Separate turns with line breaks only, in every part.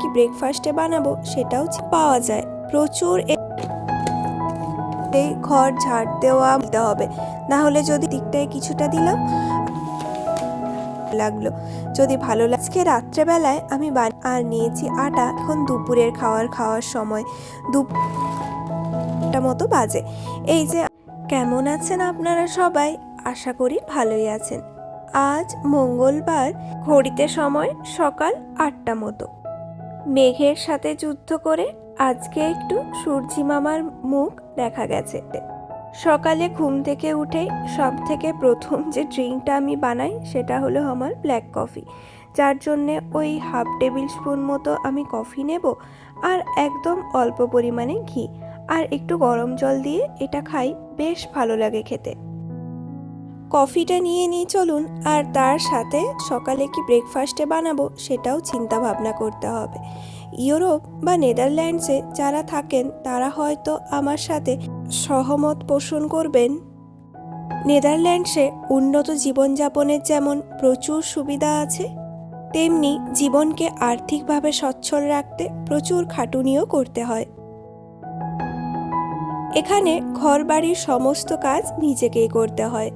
কি ব্রেকফাস্টে বানাবো সেটাও পাওয়া যায়। প্রচুর এই ঘর ঝাড় দেওয়া দিতে হবে। না হলে যদি দিকটায় কিছুটা দিলাম, লাগল। যদি ভালো লাগছে রাত্রেবেলায় আমি আর নিয়েছি আটা, এখন দুপুরের খাওয়ার খাওয়ার সময় দুপুরটা মতো বাজে। এই যে কেমন আছেন আপনারা সবাই? আশা করি ভালোই আছেন। আজ মঙ্গলবার, ঘড়িতে সময় সকাল আটটা মতো। মেঘের সাথে যুদ্ধ করে আজকে একটু সূর্যি মামার মুখ দেখা গেছে। সকালে ঘুম থেকে উঠে সব থেকে প্রথম যে ড্রিঙ্কটা আমি বানাই সেটা হলো আমার ব্ল্যাক কফি। যার জন্যে ওই হাফ টেবিল স্পুন মতো আমি কফি নেব আর একদম অল্প পরিমাণে ঘি। আর একটু গরম জল দিয়ে এটা খাই, বেশ ভালো লাগে খেতে। কফিটা নিয়ে নিয়ে চলুন, আর তার সাথে সকালে কি ব্রেকফাস্টে বানাবো সেটাও চিন্তা ভাবনা করতে হবে। ইউরোপ বা নেদারল্যান্ডসে যারা থাকেন, তারা হয়তো আমার সাথে সহমত পোষণ করবেন। নেদারল্যান্ডসে উন্নত জীবনযাপনের যেমন প্রচুর সুবিধা আছে, তেমনি জীবনকে আর্থিকভাবে সচ্ছল রাখতে প্রচুর খাটুনিও করতে হয়। এখানে ঘর বাড়ির সমস্ত কাজ নিজেকেই করতে হয়।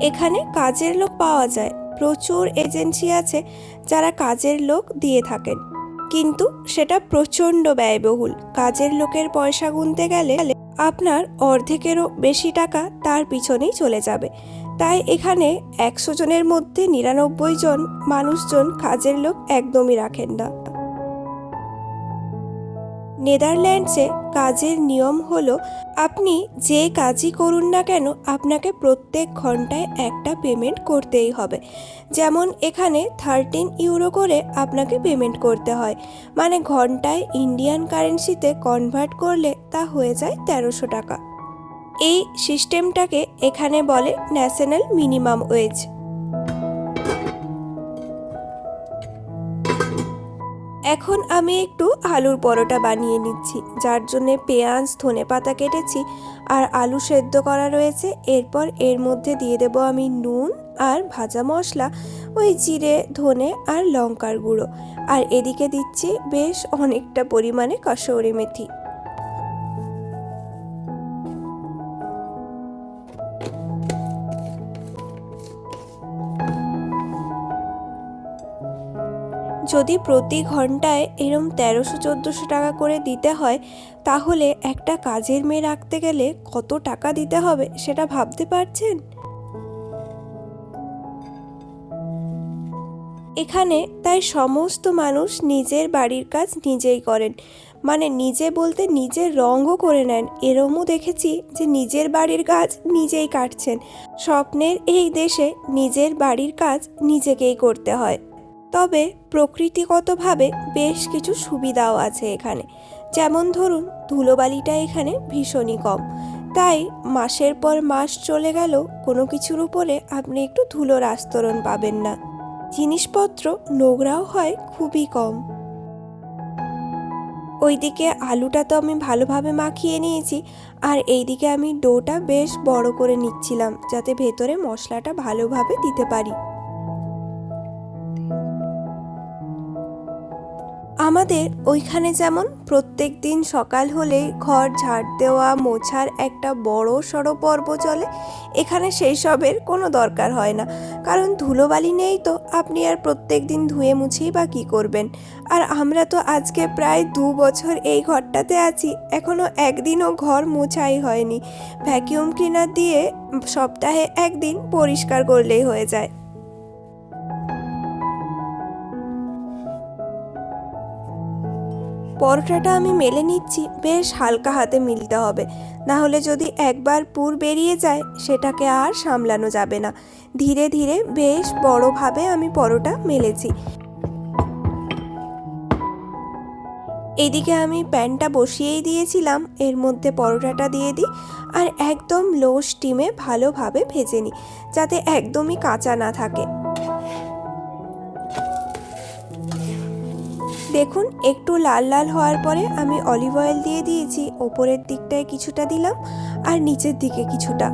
এখানে কাজের লোক পাওয়া যায়। প্রচুর এজেন্সি আছে যারা কাজের লোক দিয়ে থাকেন। কিন্তু সেটা প্রচণ্ড ব্যয়বহুল। কাজের লোকের পয়সা গুনতে গেলে আপনার অর্ধেকেরও বেশি টাকা তার পিছনেই চলে যাবে। তাই এখানে একশো জনের মধ্যে নিরানব্বই জন মানুষজন কাজের লোক একদমই রাখেন না। নেদারল্যান্ডসে কাজের নিয়ম হলো, আপনি যে কাজই করুন না কেন, আপনাকে প্রত্যেক ঘন্টায় একটা পেমেন্ট করতেই হবে। যেমন এখানে থার্টিন ইউরো করে আপনাকে পেমেন্ট করতে হয়। মানে ঘন্টায় ইন্ডিয়ান কারেন্সিতে কনভার্ট করলে তা হয়ে যায় তেরোশো টাকা। এই সিস্টেমটাকে এখানে বলে ন্যাশনাল মিনিমাম ওয়েজ এখন আমি একটু আলুর পরোটা বানিয়ে নিচ্ছি, যার জন্য পেঁয়াজ, ধনে পাতা কেটেছি আর আলু সেদ্ধ করা রয়েছে। এরপর এর মধ্যে দিয়ে দেব আমি নুন আর ভাজা মশলা, ওই জিরে, ধনে আর লঙ্কার গুঁড়ো। আর এদিকে দিচ্ছি বেশ অনেকটা পরিমাণে কসৌরি মেথি। যদি প্রতি ঘন্টায় এরম তেরোশো, চোদ্দোশো টাকা করে দিতে হয়, তাহলে একটা কাজের মেয়ে রাখতে গেলে কত টাকা দিতে হবে সেটা ভাবতে পারছেন? এখানে তাই সমস্ত মানুষ নিজের বাড়ির কাজ নিজেই করেন। মানে নিজে বলতে নিজের রঙও করে নেন। এরমও দেখেছি যে নিজের বাড়ির কাজ নিজেই কাটছেন। স্বপ্নের এই দেশে নিজের বাড়ির কাজ নিজেকেই করতে হয়। তবে প্রকৃতিগতভাবে বেশ কিছু সুবিধাও আছে এখানে। যেমন ধরুন, ধুলোবালিটা এখানে ভীষণই কম। তাই মাসের পর মাস চলে গেল, কোনো কিছুর উপরে আপনি একটু ধুলোর আস্তরণ পাবেন না। জিনিসপত্র নোংরাও হয়, খুবই কম। ওইদিকে আলুটা তো আমি ভালোভাবে মাখিয়ে নিয়েছি, আর এইদিকে আমি ডোটা বেশ বড় করে নিচ্ছিলাম, যাতে ভেতরে মশলাটা ভালোভাবে দিতে পারি। আমাদের ওইখানে যেমন প্রত্যেক দিন সকাল হলেই ঘর ঝাড় দেওয়া, মোছার একটা বড় সড়ো পর্ব চলে, এখানে সেই সবের কোনো দরকার হয় না। কারণ ধুলোবালি নেই তো, আপনি আর প্রত্যেক দিন ধুয়ে মুছেই বা কী করবেন? আর আমরা তো আজকে প্রায় দু বছর এই ঘরটাতে আছি এখনও একদিনও ঘর মোছাই হয়নি। ভ্যাকিউম ক্লিনার দিয়ে সপ্তাহে একদিন পরিষ্কার করলেই হয়ে যায়। পরোটাটা আমি মেলে নিচ্ছি। বেশ হালকা হাতে মিলতে হবে। না হলে যদি একবার পুর বেরিয়ে যায়, সেটাকে আর সামলানো যাবে না। ধীরে ধীরে বেশ বড়োভাবে আমি পরোটা মেলেছি। এদিকে আমি প্যানটা বসিয়েই দিয়েছিলাম। এর মধ্যে পরোটাটা দিয়ে দিই আর একদম লো স্টিমে ভালোভাবে ভেজে নিই, যাতে একদমই কাঁচা না থাকে। দেখুন, একটু লাল লাল হওয়ার পরে আমি অলিভ অয়েল দিয়ে দিয়েছি। ওপরের দিকটায় কিছুটা দিলাম আর নিচের দিকে কিছুটা।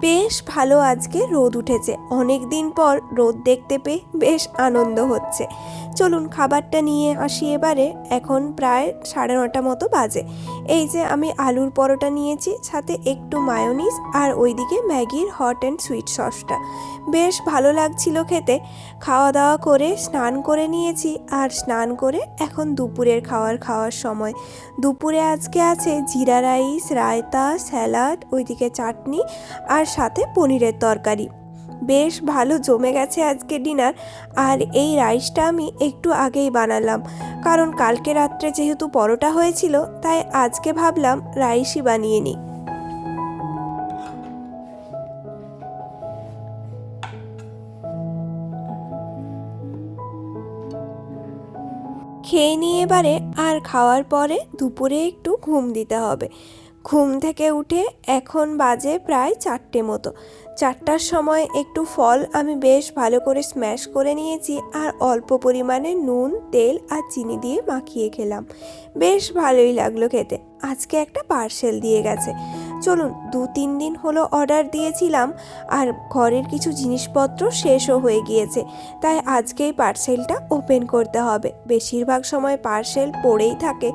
বেশ ভালো আজকে রোদ উঠেছে। অনেক দিন পর রোদ দেখতে পেয়ে বেশ আনন্দ হচ্ছে। চলুন খাবারটা নিয়ে আসি এবারে। এখন প্রায় সাড়ে নটা মতো বাজে। এই যে আমি আলুর পরোটা নিয়েছি, সাথে একটু মায়োনিজ আর ওইদিকে ম্যাগির হট অ্যান্ড সুইট সসটা। বেশ ভালো লাগছিল খেতে। খাওয়া দাওয়া করে স্নান করে নিয়েছি আর স্নান করে এখন দুপুরের খাওয়ার খাওয়ার সময়। দুপুরে আজকে আছে জিরা রাইস, রায়তা, স্যালাড, ওইদিকে চাটনি আর সাথে পনিরের তরকারি। বেশ ভালো জমে গেছে আজকে ডিনার, আর এই রাইসটা আমি একটু আগেই বানালাম। কারণ কালকে রাত্রে যেহেতু পরোটা হয়েছিল, তাই আজকে ভাবলাম রাইসই বানিয়ে নিই। খেয়ে নিয়ে এবারে আর খাওয়ার পরে দুপুরে একটু ঘুম দিতে হবে। ঘুম থেকে উঠে এখন বাজে প্রায় চারটে মতো। চারটার সময় একটু ফল আমি বেশ ভালো করে স্ম্যাশ করে নিয়েছি আর অল্প পরিমাণে নুন, তেল আর চিনি দিয়ে মাখিয়ে খেলাম। বেশ ভালোই লাগল খেতে। আজকে একটা পার্সেল দিয়ে গেছে। চলুন, দু তিন দিন হলো অর্ডার দিয়েছিলাম, আর ঘরের কিছু জিনিসপত্র শেষও হয়ে গিয়েছে, তাই আজকেই পার্সেলটা ওপেন করতে হবে। বেশিরভাগ সময় পার্সেল পড়েই থাকে,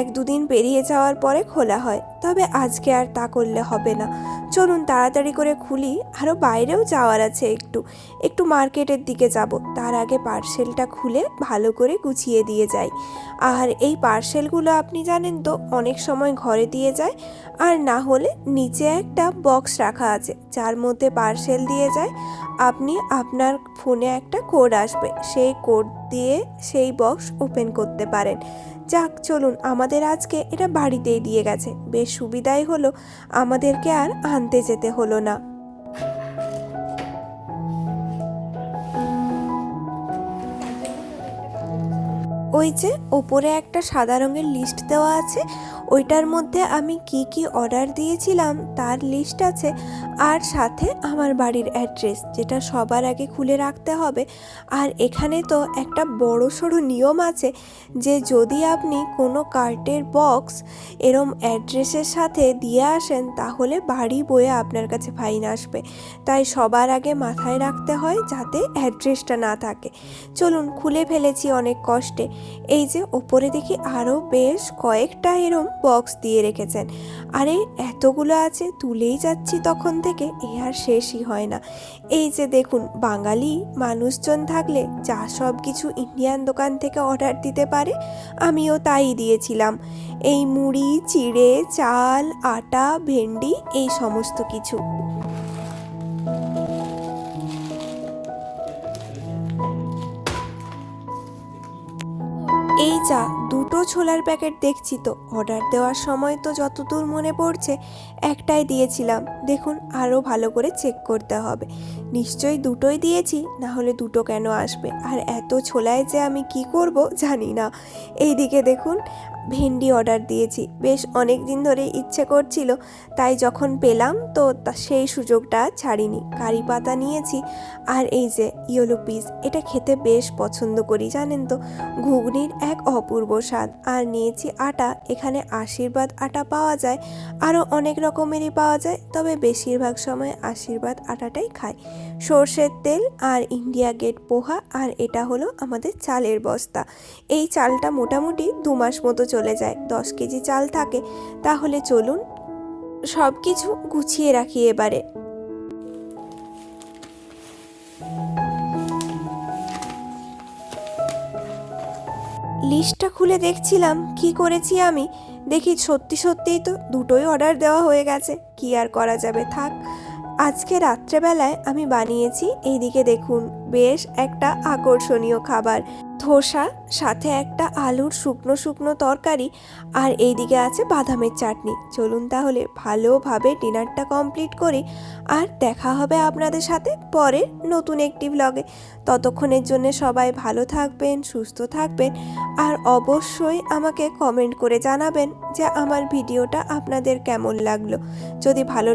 এক দুদিন পেরিয়ে যাওয়ার পরে খোলা হয়, তবে আজকে আর তা করলে হবে না। চলুন, তাড়াতাড়ি করে খুলি আরও বাইরেও যাওয়ার আছে একটু একটু মার্কেটের দিকে যাব, তার আগে পার্সেলটা খুলে ভালো করে গুছিয়ে দিয়ে যাই। আর এই পার্সেলগুলো আপনি জানেন তো, অনেক সময় ঘরে দিয়ে যায়, আর না হলে নিচে একটা বক্স রাখা আছে, যার মধ্যে পার্সেল দিয়ে যায়, আপনি আপনার ফোনে একটা কোড আসবে, সেই কোড দিয়ে সেই বক্স ওপেন করতে পারেন। যাক, চলুন, আমাদের আজকে এটা বাড়িতেই দিয়ে গেছে, বেশ সুবিধাই হলো, আমাদেরকে আর আনতে যেতে হলো না। ওই যে ওপরে একটা সাদা রঙের লিস্ট দেওয়া আছে, ওইটার মধ্যে আমি কি কি অর্ডার দিয়েছিলাম, তার লিস্ট আছে। আর সাথে আমার বাড়ির অ্যাড্রেস যেটা সবার আগে খুলে রাখতে হবে। আর এখানে তো একটা বড় সড়ো নিয়ম আছে যে যদি আপনি কোনো কার্টের বক্স এরম অ্যাড্রেসের সাথে দিয়ে আসেন, তাহলে বাড়ি বয়ে আপনার কাছে ফাইন আসবে। তাই সবার আগে মাথায় রাখতে হয় যাতে অ্যাড্রেসটা না থাকে। চলুন, খুলে ফেলেছি অনেক কষ্টে। এই যে ওপরে দেখি আরও বেশ কয়েকটা এরম বক্স দিয়ে রেখেছেন। আরে, এতগুলো আছে, তুলেই যাচ্ছি তখন থেকে এ আর শেষই হয় না। এই যে দেখুন, বাঙালি মানুষজন থাকলে যা সব কিছু ইন্ডিয়ান দোকান থেকে অর্ডার দিতে পারে, আমিও তাই দিয়েছিলাম। এই মুড়ি, চিড়ে, চাল, আটা, ভেন্ডি, এই সমস্ত কিছু। এই যা দুটো ছোলার প্যাকেট দেখছি তো। অর্ডার দেওয়ার সময় তো যতদূর মনে পড়ছে, একটাই দিয়েছিলাম। দেখুন, আরও ভালো করে চেক করতে হবে। নিশ্চয়ই দুটোই দিয়েছি, না হলে দুটো কেন আসবে? আর এত ছোলায় যে আমি কি করব জানি না। এই দিকে দেখুন ভেন্ডি অর্ডার দিয়েছি। বেশ অনেক দিন ধরে ইচ্ছে করছিল, তাই যখন পেলাম তো সেই সুযোগটা ছাড়িনি। কারি পাতা নিয়েছি আর এই যে ইয়েলো পিস, এটা খেতে বেশ পছন্দ করি, জানেন তো? ঘুগনির এক অপূর্ব স্বাদ। আর নিয়েছি আটা, এখানে আশীর্বাদ আটা পাওয়া যায়, আরও অনেক রকমেরই পাওয়া যায়, তবে বেশিরভাগ সময় আশীর্বাদ আটাটাই খাই। সর্ষের তেল আর ইন্ডিয়া গেট পোহা, আর এটা হলো আমাদের চালের বস্তা। এই চালটা মোটামুটি দু মাস মতো চলে যায়। দশ কেজি চাল থাকে, তাহলে চলুন সব কিছু গুছিয়ে রাখি এবারে। লিস্টটা খুলে দেখছিলাম, কি করেছি আমি? দেখি সত্যি সত্যিই তো দুটোই অর্ডার দেওয়া হয়ে গেছে, কি আর করা যাবে? থাক, আজকে রাত্রেবেলায় আমি বানিয়েছি, এইদিকে দেখুন। বেশ একটা আকর্ষণীয় খাবার। ধোসা, সাথে একটা আলুর শুকনো শুকনো তরকারি, আর এইদিকে আছে বাদামের চাটনি। চলুন তাহলে ভালোভাবে ডিনারটা কমপ্লিট করি, আর দেখা হবে আপনাদের সাথে পরের নতুন একটি ব্লগে ততক্ষণের জন্য সবাই ভালো থাকবেন, সুস্থ থাকবেন, আর অবশ্যই আমাকে কমেন্ট করে জানাবেন যে আমার ভিডিওটা আপনাদের কেমন লাগল। যদি ভালো